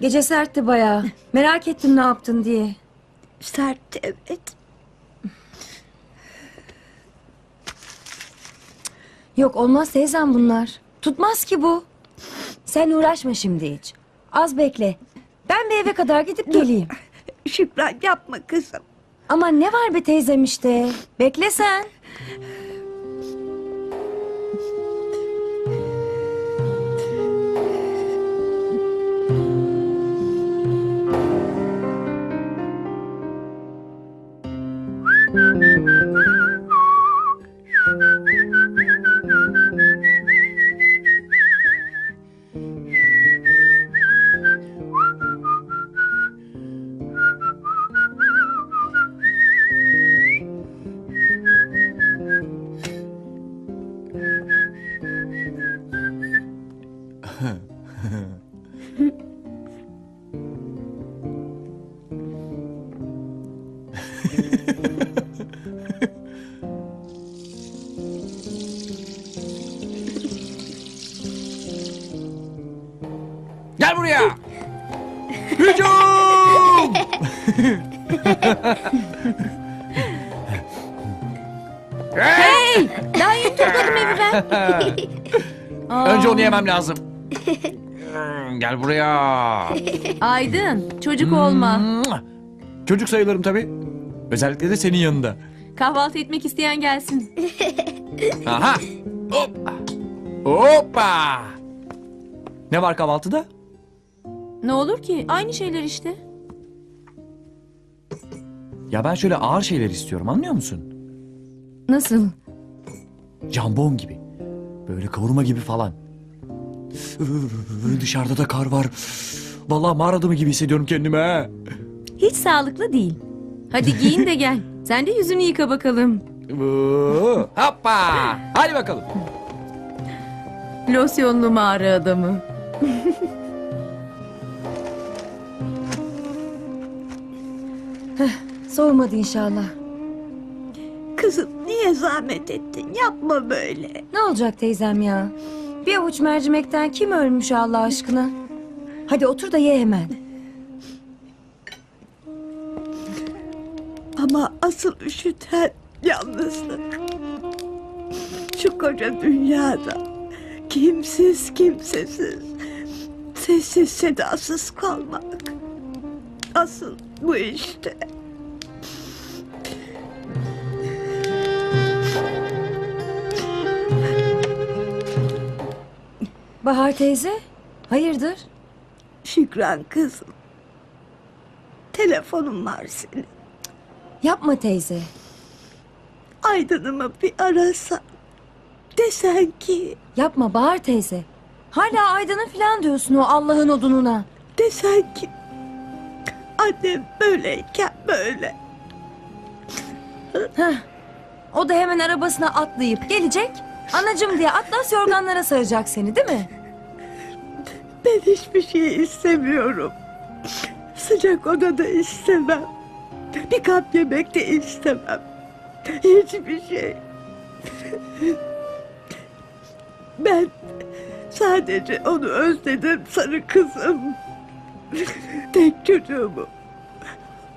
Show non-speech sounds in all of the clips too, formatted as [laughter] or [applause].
Gece sertti bayağı. Merak ettim ne yaptın diye. Sert evet. Yok olmaz teyzem bunlar. Tutmaz ki bu. Sen uğraşma şimdi hiç. Az bekle. Ben bir eve kadar gidip geleyim. Şükran yapma kızım. Ama ne var be teyzem işte. Bekle sen. Ha ha ha. Önce onu yemem lazım. [laughs] Gel buraya. Aydın, çocuk olma. Çocuk sayılırım tabii. Özellikle de senin yanında. Kahvaltı etmek isteyen gelsin. [laughs] Aha. Hoppa. Hoppa. Ne var kahvaltıda? Ne olur ki? Aynı şeyler işte. Ya ben şöyle ağır şeyler istiyorum anlıyor musun? Nasıl? Jambon gibi. Böyle kavurma gibi falan. Dışarıda da kar var. Vallahi mağara adamı gibi hissediyorum kendimi ha. Hiç sağlıklı değil. Hadi giyin de gel. [laughs] Sen de yüzünü yıka bakalım. Oo, Hoppa. Hadi bakalım. Losyonlu mağara adamı. Soğumadı inşallah. Kızım niye zahmet ettin? Yapma böyle. Ne olacak teyzem ya? Bir avuç mercimekten kim ölmüş Allah aşkına? Hadi otur da ye hemen. Ama asıl üşüten yalnızlık. Şu koca dünyada kimsiz kimsesiz, sessiz sedasız kalmak. Asıl bu işte. Bahar teyze, hayırdır? Şükran kızım. Telefonum var senin. Yapma teyze. Aydın'ımı bir arasan. Desen ki, Yapma Bahar teyze. Hala Aydın'ın falan diyorsun o Allah'ın odununa. desen ki. Annem böyleyken böyle. O da hemen arabasına atlayıp gelecek. Anacım diye atlas yorganlara saracak seni değil mi? Ben hiçbir şey istemiyorum. Sıcak odada istemem. Bir kap yemek de istemem. Hiçbir şey. Ben sadece onu özledim sarı kızım. Tek çocuğumu.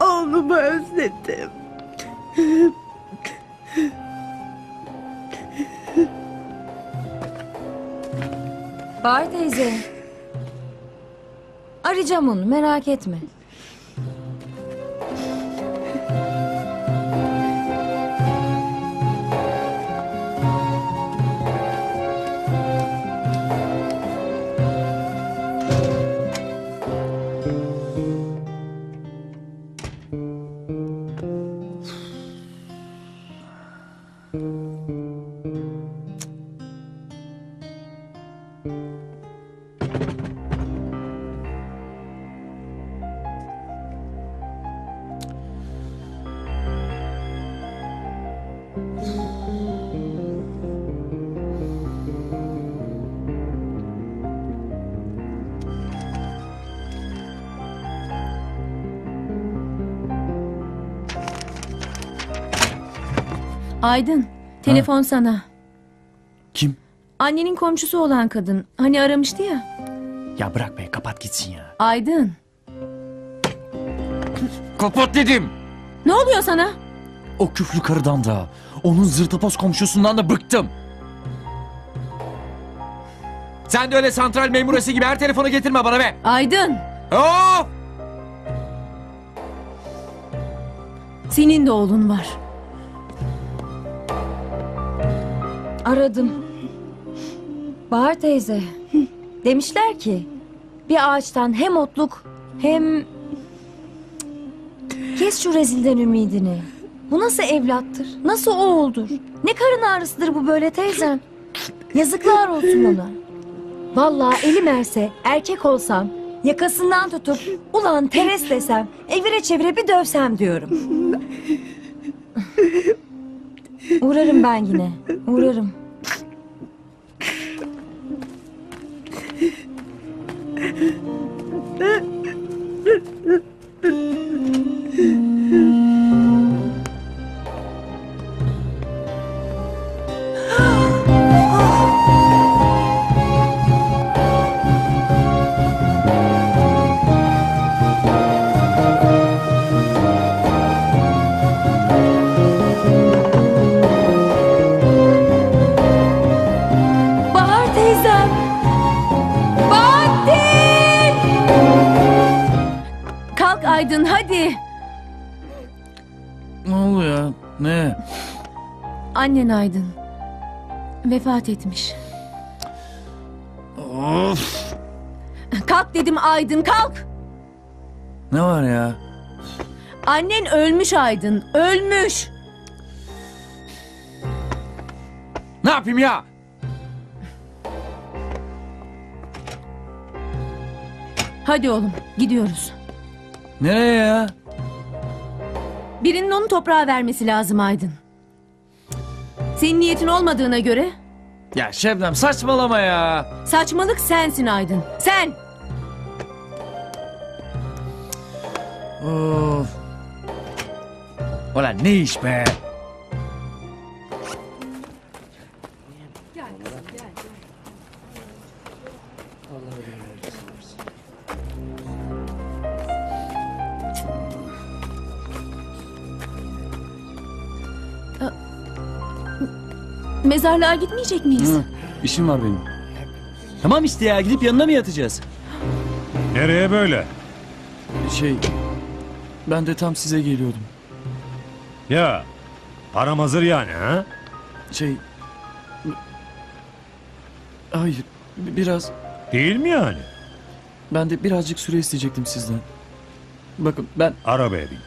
Oğlumu özledim. Bahar teyze. Arayacağım onu merak etme. Aydın, telefon sana. Kim? Annenin komşusu olan kadın. Hani aramıştı ya. Ya bırak be kapat. gitsin ya. Aydın. Kapat dedim. Ne oluyor sana? O küflü karıdan da, onun zırtapoz komşusundan da bıktım. Sen de öyle santral memuresi gibi her telefonu getirme bana be. Aydın. Of! Senin de oğlun var. Aradım. Bahar teyze. Demişler ki bir ağaçtan hem otluk hem... Kes şu rezilden ümidini. Bu nasıl evlattır? Nasıl oğuldur? Ne karın ağrısıdır bu böyle teyzem? Yazıklar olsun ona. Vallahi elim erse erkek olsam yakasından tutup ulan teres desem evire çevire bir dövsem diyorum. Uğrarım ben yine. Uğrarım. Ne oluyor? Ne? Annen Aydın. Vefat etmiş. Of! Kalk dedim Aydın kalk. Ne var ya? Annen ölmüş Aydın. Ölmüş. Ne yapayım ya? Hadi oğlum gidiyoruz. Nereye ya? Birinin onu toprağa vermesi lazım Aydın. Senin niyetin olmadığına göre Ya Şebnem saçmalama ya. saçmalık sensin Aydın. Sen. Of. Ulan ne iş be? Mezarlığa gitmeyecek miyiz? Hı, işim var benim. Tamam işte ya gidip yanına mı yatacağız? Nereye böyle? Şey... Ben de tam size geliyordum. Ya param hazır yani ha? Şey... Hayır, bi- biraz... Değil mi yani? Ben de birazcık süre isteyecektim sizden. Bakın ben... Arabaya bin.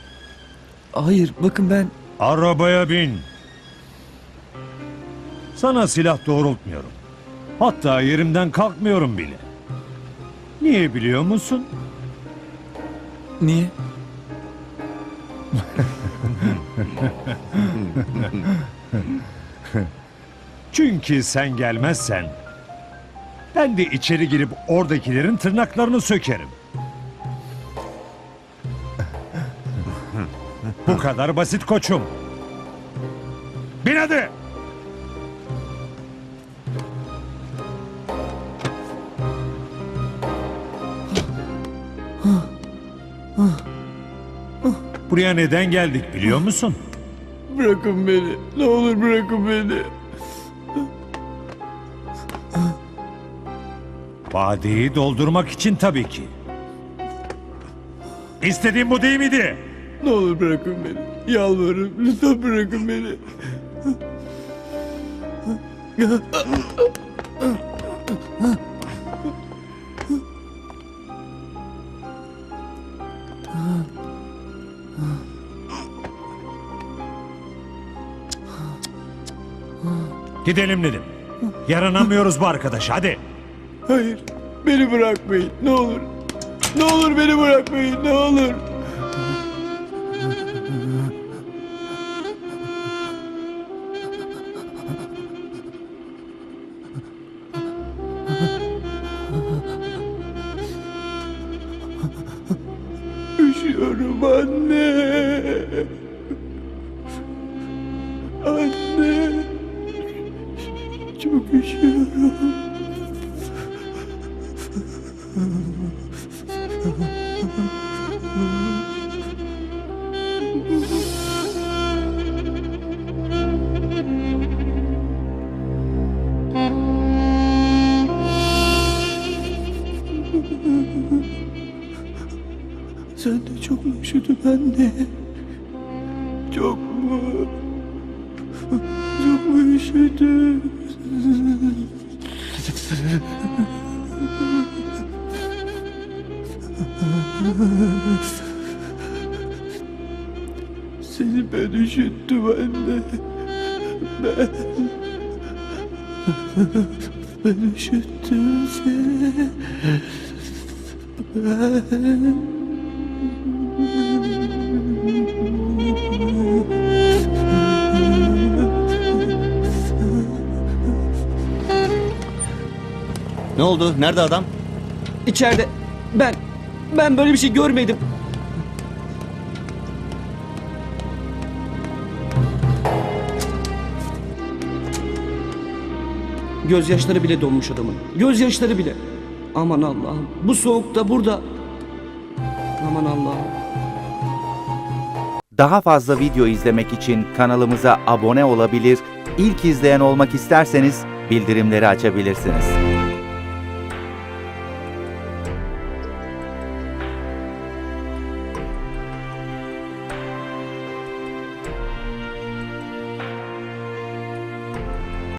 Hayır, bakın ben... Arabaya bin. Sana silah doğrultmuyorum. Hatta yerimden kalkmıyorum bile. Niye biliyor musun? Niye? Çünkü sen gelmezsen ben de içeri girip oradakilerin tırnaklarını sökerim. Bu kadar basit koçum. Bin hadi. Buraya neden geldik biliyor musun? Bırakın beni. Ne olur bırakın beni. Vadeyi doldurmak için tabii ki. İstediğin bu değil miydi? Ne olur bırakın beni. Yalvarırım. Lütfen bırakın beni. Gidelim dedim. Yaranamıyoruz bu arkadaş hadi. Hayır. Beni bırakmayın. Ne olur. Ne olur beni bırakmayın. Ne olur. Üşüyorum anne. Anne. Çok üşüyorum. Sen de çok mu üşüdün anne? Çok mu? Çok mu üşüdün? Seni ben üşüttüm anne. Ben... Ben üşüttüm seni. Ne oldu? Nerede adam? İçeride. Ben, ben böyle bir şey görmedim. Gözyaşları bile donmuş adamın. Gözyaşları bile. Aman Allah'ım. Bu soğukta burada. Aman Allah'ım. Daha fazla video izlemek için kanalımıza abone olabilir, ilk izleyen olmak isterseniz bildirimleri açabilirsiniz.